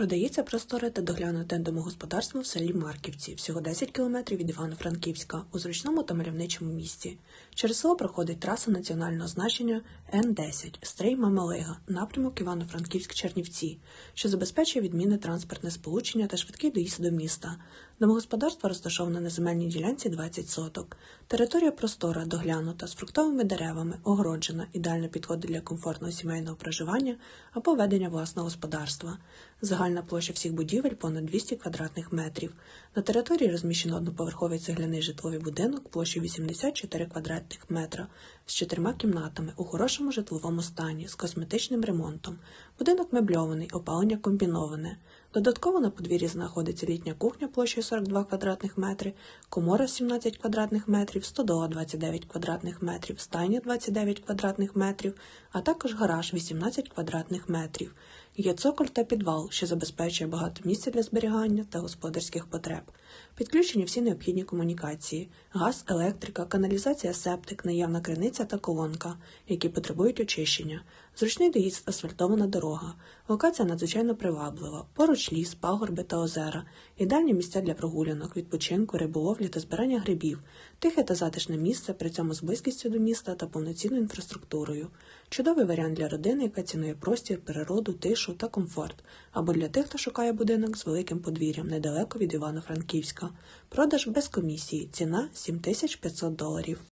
Продається просторе та доглянуте домогосподарство в селі Марківці, всього 10 кілометрів від Івано-Франківська, у зручному та мальовничому місті. Через село проходить траса національного значення Н-10 Стрий Мамалига, напрямок Івано-Франківськ-Чернівці, що забезпечує відмінне транспортне сполучення та швидкий доїзд до міста. Домогосподарство розташоване на земельній ділянці 20 соток. Територія простора, доглянута, з фруктовими деревами, огороджена, ідеально підходить для комфортного сімейного проживання або ведення власного господарства. Загальна площа всіх будівель понад 200 квадратних метрів. На території розміщено одноповерховий цегляний житловий будинок площею 84 квадратних метра з чотирма кімнатами у хорошому житловому стані з косметичним ремонтом. Будинок мебльований, опалення комбіноване. Додатково на подвір'ї знаходиться літня кухня площею 42 квадратних метри, комора 17 квадратних метрів, стодола 29 квадратних метрів, стайня 29 квадратних метрів, а також гараж 18 квадратних метрів. Є цоколь та підвал, що забезпечує багато місця для зберігання та господарських потреб. Підключені всі необхідні комунікації: газ, електрика, каналізація, септик, наявна криниця та колонка, які потребують очищення, зручний доїзд, асфальтована дорога. Локація надзвичайно приваблива. Поруч ліс, пагорби та озера, ідеальні місця для прогулянок, відпочинку, риболовлі та збирання грибів, тихе та затишне місце, при цьому з близькістю до міста та повноцінною інфраструктурою. Чудовий варіант для родини, яка цінує простір, природу, тишу та комфорт, або для тих, хто шукає будинок з великим подвір'ям недалеко від Івано-Франківська. Продаж без комісії. Ціна 7500 доларів.